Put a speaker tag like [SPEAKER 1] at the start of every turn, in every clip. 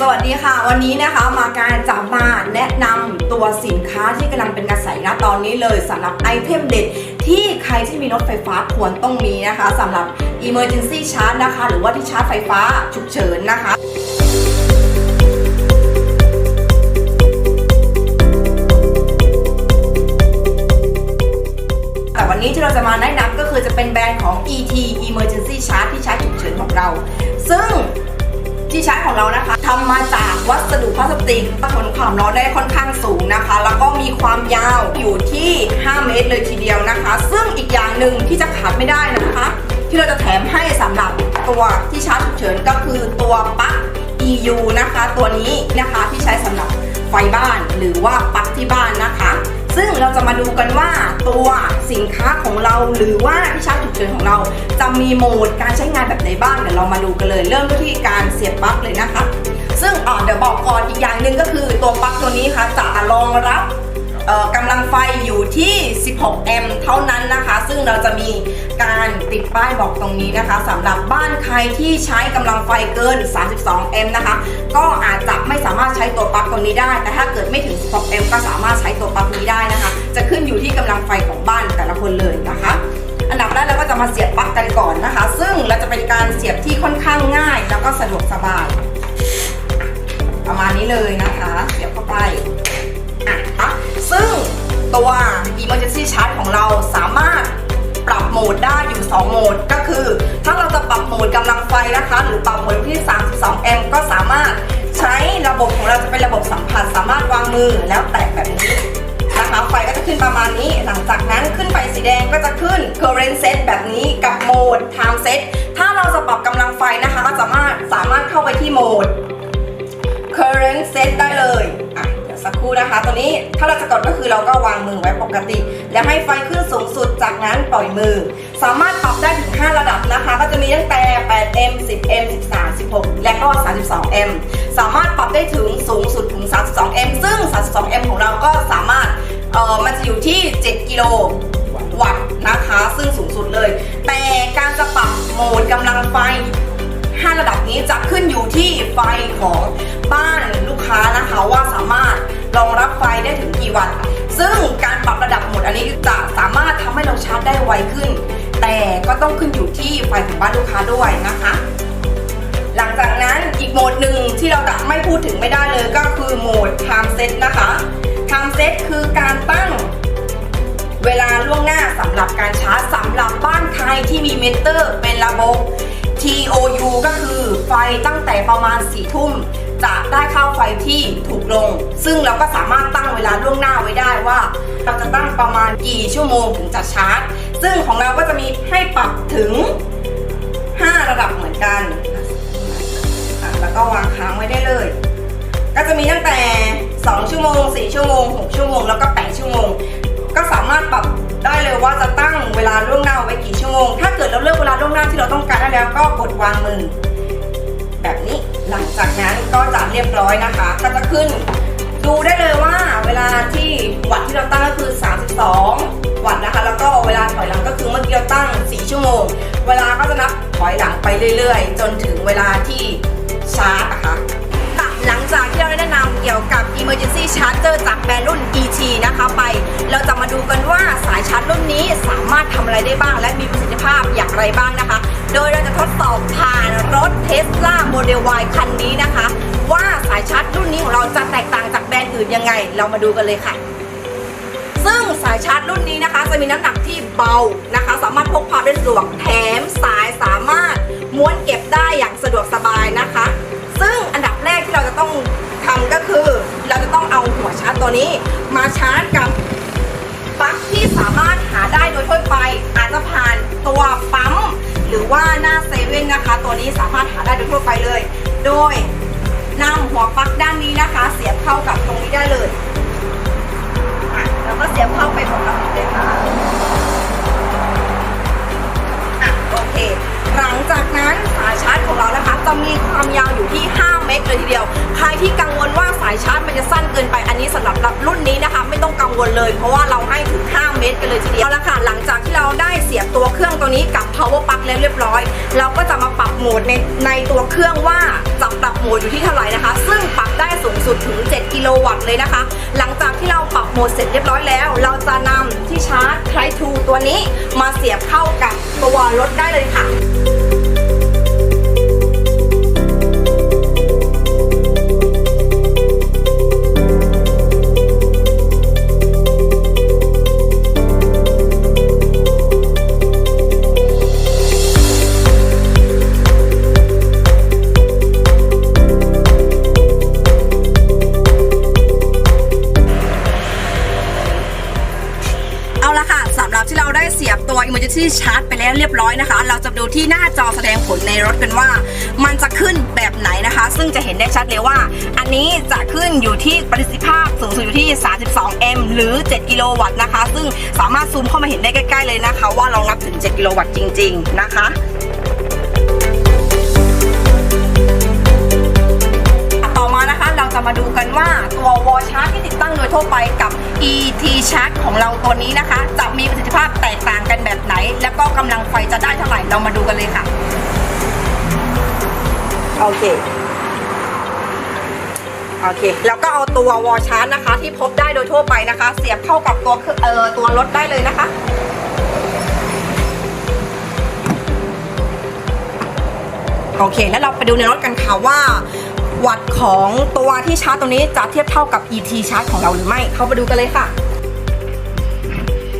[SPEAKER 1] สวัสดีค่ะ วันนี้นะคะมาการจะมาแนะนำตัวสินค้าที่กำลังเป็นกระแสนะตอนนี้เลยสำหรับไอเทมเด็ดที่ใครที่มีรถไฟฟ้าควรต้องมีนะคะสำหรับ Emergency Charge นะคะ หรือว่าที่ชาร์จไฟฟ้าฉุกเฉินนะคะแต่วันนี้ที่เราจะมาแนะนำก็คือจะเป็นแบรนด์ของ ET Emergency Charge ที่ใช้ฉุกเฉินของเรา ซึ่ง ทำมาจากวัสดุพลาสติกทนความร้อนได้ค่อนข้างสูงนะคะ แล้วก็มีความยาวอยู่ที่ 5 เมตรเลยทีเดียวนะคะ ซึ่งอีกอย่างหนึ่งที่จะขาดไม่ได้นะคะ ที่เราจะแถมให้สำหรับตัวที่ชาร์จฉุกเฉินก็คือตัวปลั๊ก EU นะคะ ตัวนี้นะคะที่ใช้สำหรับไฟบ้านหรือว่าปลั๊กที่บ้านนะคะ ซึ่งเราจะมาดูกันว่าตัวสินค้าของเราหรือว่าที่ชาร์จฉุกเฉินของเรา จะมีโหมดการใช้งานแบบไหนบ้างเดี๋ยวเรามาดูกันเลย เริ่มด้วยที่การเสียบปลั๊กเลยนะคะ ซึ่งเดี๋ยวบอกก่อนอีกอย่างหนึ่งก็คือตัวปลั๊กตัวนี้ค่ะจะรองรับกำลังไฟอยู่ที่ 16 แอมป์เท่านั้นนะคะ ซึ่งเราจะมีการติดป้ายบอกตรงนี้นะคะสำหรับบ้านใครที่ใช้กำลังไฟเกิน 32 แอมป์นะคะ ก็อาจ ช้ตัวปลั๊กตัวนี้ได้ แต่ถ้าเกิดไม่ถึง 16แอมป์ก็สามารถใช้ตัวปลั๊กนี้ได้นะคะ จะขึ้นอยู่ที่กำลังไฟของบ้านแต่ละคนเลยนะคะอันดับแรกเราก็จะมาเสียบปลั๊กกันก่อนนะคะ ซึ่งเราจะเป็นการเสียบที่ค่อนข้างง่าย แล้วก็สะดวกสบาย ประมาณนี้เลยนะคะ เสียบเข้าไปอะคะซึ่งตัว emergency charge ของเราสามารถปรับโหมดได้อยู่ 2 โหมด ก็คือ ถ้าเราจะปรับโหมดกำลังไฟนะคะ หรือปรับโหมดที่ 32 แอมป์ก็สามารถ ใช้ระบบของเราจะเป็นระบบสัมผัสสามารถวางมือแล้วแตะแบบนี้นะคะไฟก็จะขึ้นประมาณนี้ หลังจากนั้นขึ้นไฟสีแดงก็จะขึ้น current set แบบนี้กับโหมด time set ถ้าเราจะปรับกำลังไฟนะคะก็สามารถสามารถเข้าไปที่โหมด current set ได้เลย คู่นะคะ ตัวนี้ถ้าเราจะกดก็คือเราก็วางมือไว้ปกติ แล้วให้ไฟขึ้นสูงสุดจากนั้นปล่อยมือ สามารถปรับได้ถึง 5 ระดับนะคะ ก็จะมีตั้งแต่ 8M 10M 13 16 และก็ 32M สามารถปรับได้ถึงสูงสุดถึง 32M ซึ่ง 32M ของเราก็สามารถเออมันจะอยู่ที่ 7 กิโลวัตต์นะคะ ซึ่งสูงสุดเลย แต่การจะปรับโหมดกำลังไฟ 5 ระดับนี้จะขึ้นอยู่ที่ไฟของบ้านลูกค้านะคะว่าสามารถรองรับไฟได้ถึงกี่วัตต์ซึ่งการปรับระดับโหมดอันนี้จะสามารถทำให้เราชาร์จได้ไวขึ้น แต่ก็ต้องขึ้นอยู่ที่ไฟของบ้านลูกค้าด้วยนะคะ หลังจากนั้นอีกโหมดหนึ่งที่เราจะไม่พูดถึงไม่ได้เลยก็คือโหมด time set นะคะ time set คือการตั้งเวลาล่วงหน้าสำหรับการชาร์จสำหรับบ้านใครที่มีเมเตอร์เป็นระบบ TOU ก็คือไฟตั้งแต่ประมาณ4ทุ่มจะได้ค่าไฟที่ถูกลง ซึ่งเราก็สามารถตั้งเวลาล่วงหน้าไว้ได้ว่า เราจะตั้งประมาณกี่ชั่วโมงถึงจะชาร์จ ซึ่งของเราก็จะมีให้ปรับถึง 5 ระดับเหมือนกัน แล้วก็วางค้างไว้ได้เลย ก็จะมีตั้งแต่ 2 ชั่วโมง 4 ชั่วโมง 6 ชั่วโมง แล้วก็ 8 ชั่วโมง แล้วก็กดวางมือ แบบนี้หลังจากนั้นก็จะเรียบร้อยนะคะ ก็จะขึ้น ดูได้เลยว่าเวลาที่วัตต์ที่เราตั้งก็คือ 32 วัตต์นะคะ แล้วก็เวลาถอยหลังก็คือเมื่อกี้เราตั้ง 4 ชั่วโมง เวลาก็จะนับถอยหลังไปเรื่อย ๆ จนถึงเวลาที่ชาร์จนะคะหลังจากที่เราได้แนะนำเกี่ยวกับ Emergency Charger จากแบรนด์รุ่น ET นะคะไป เราจะมาดูกันว่าสายชาร์จรุ่นนี้สามารถทำอะไรได้บ้าง และมีประสิทธิภาพอย่างไรบ้างนะคะ โดยเราจะทดสอบผ่านรถ Tesla Model Y คันนี้นะคะ ว่าสายชาร์จรุ่นนี้ของเราจะแตกต่างจากแบรนด์อื่นยังไง เรามาดูกันเลยค่ะ ซึ่งสายชาร์จรุ่นนี้นะคะ จะมีน้ำหนักที่เบานะคะ สามารถพกพาได้สะดวกแถมสายสามารถม้วนเก็บได้อย่างสะดวกสบายนะคะ ซึ่งอันดับแรกที่เราจะต้องทำก็คือ เราจะต้องเอาหัวชาร์จตัวนี้ มาชาร์จกับปลั๊กที่สามารถหาได้โดยทั่วไปอาจจะผ่านตัวปั๊มห รือว่าหน้าเซเว่นนะคะ ตัวนี้สามารถหาได้โดยทั่วไปเลย โดยนำหัวปลั๊กด้านนี้นะคะ เสียบเข้ากับตรงนี้ได้เลยอะแล้วก็เสียบเข้าไปปกติเลยค่ะอะโอเค หลังจากนั้นสายชาร์จของเรานะคะจะมีความยาวอยู่ที่ 5 เมตรเลยทีเดียว ใครที่กังวลว่าสายชาร์จมันจะสั้นเกินไป อันนี้สำหรับรุ่นนี้นะคะ ไม่ต้องกังวลเลย เพราะว่าเราให้ถึง 5 เมตรกันเลยทีเดียวเอาละค่ะ หลังจากที่เรา ตัวเครื่องตัวนี้กับ power plug แล้วเรียบร้อย เราก็จะมาปรับโหมดในในตัวเครื่องว่าจะปรับโหมดอยู่ที่เท่าไหร่นะคะ ซึ่งปรับได้สูงสุดถึง 7 กิโลวัตต์เลยนะคะ หลังจากที่เราปรับโหมดเสร็จเรียบร้อยแล้ว เราจะนำที่ชาร์จ Type ตัวนี้มาเสียบเข้ากับตัวรถได้เลยค่ะ แล้วเรียบร้อยนะคะ เราจะดูที่หน้าจอแสดงผลในรถกันว่า มันจะขึ้นแบบไหนนะคะ ซึ่งจะเห็นได้ชัดเลยว่า อันนี้จะขึ้นอยู่ที่ประสิทธิภาพสูงสุดอยู่ที่ 32 m หรือ 7 กิโลวัตต์นะคะ ซึ่งสามารถซูมเข้ามาเห็นได้ใกล้ๆเลยนะคะ ว่าเรารับถึง 7 กิโลวัตต์จริง ๆ นะคะ มาดูกันว่าตัววอลชาร์จที่ติดตั้งโดยทั่วไปกับ ET Charge ของเราตัวนี้นะคะ จะมีประสิทธิภาพแตกต่างกันแบบไหน แล้วก็กำลังไฟจะได้เท่าไหร่เรามาดูกันเลยค่ะ โอเคโอเค แล้วก็เอาตัววอลชาร์จนะคะ ที่พบได้โดยทั่วไปนะคะ เสียบเข้ากับตัวเอ่อตัวรถได้เลยนะคะโอเค แล้วเราไปดูในรถกันค่ะว่า วัตต์ของตัวที่ชาร์จตรงนี้จะเทียบเท่ากับ ET ชาร์จของเราหรือไม่ เข้ามาดูกันเลยค่ะ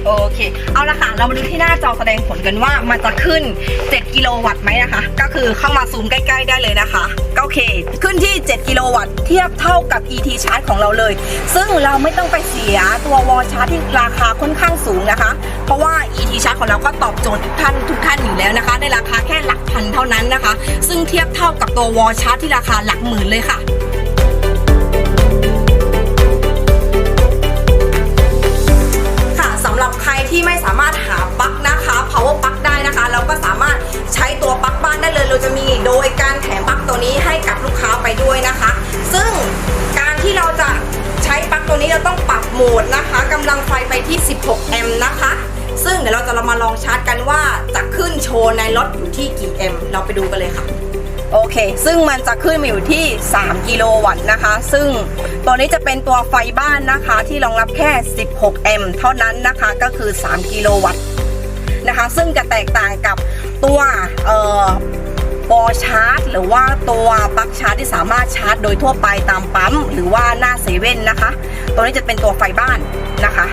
[SPEAKER 1] โอเค เอาละค่ะ เรามาดูที่หน้าจอแสดงผลกันว่ามันจะขึ้น 7 กิโลวัตต์ไหมนะคะ ก็คือเข้ามาซูมใกล้ๆได้เลยนะคะ ก็โอเค ขึ้นที่ 7 กิโลวัตต์เทียบเท่ากับ ET ชาร์จของเราเลย ซึ่งเราไม่ต้องไปเสียตัววอลชาร์จที่ราคาค่อนข้างสูงนะคะ เพราะว่า ET ชาร์จของเราก็ตอบโจทย์ทุกท่านทุกท่านอยู่แล้วนะคะ ในราคาแค่หลักพันเท่านั้นนะคะ ซึ่งเทียบเท่ากับตัววอลชาร์จที่ราคาหลักหมื่นเลยค่ะค่ะ ที่ไม่สามารถหาปลั๊กนะคะ power ปลั๊กได้นะคะ เราก็สามารถใช้ตัวปลั๊กบ้านได้เลย เราจะมีโดยการแถมปลั๊กตัวนี้ให้กับลูกค้าไปด้วยนะคะ ซึ่งการที่เราจะใช้ปลั๊กตัวนี้เราต้องปรับโหมดนะคะกำลังไฟไปที่ 16 แอมป์นะคะ ซึ่งเดี๋ยวเราจะเรามาลองชาร์จกันว่าจะขึ้นโชว์ในรถอยู่ที่กี่แอมป์เราไปดูกันเลยค่ะ โอเค ซึ่งมันจะขึ้นมาอยู่ที่ 3 กิโลวัตต์นะคะ ซึ่งตัวนี้จะเป็นตัวไฟบ้านนะคะ ที่รองรับแค่ 16 แอมป์เท่านั้นนะคะ ก็คือ 3 กิโลวัตต์นะคะ ซึ่งจะแตกต่างกับตัวเอ่อปอชาร์จ หรือว่าตัวปลั๊กชาร์จที่สามารถชาร์จโดยทั่วไปตามปั๊ม หรือว่าหน้าเซเว่นนะคะ ตัวนี้จะเป็นตัวไฟบ้านนะคะ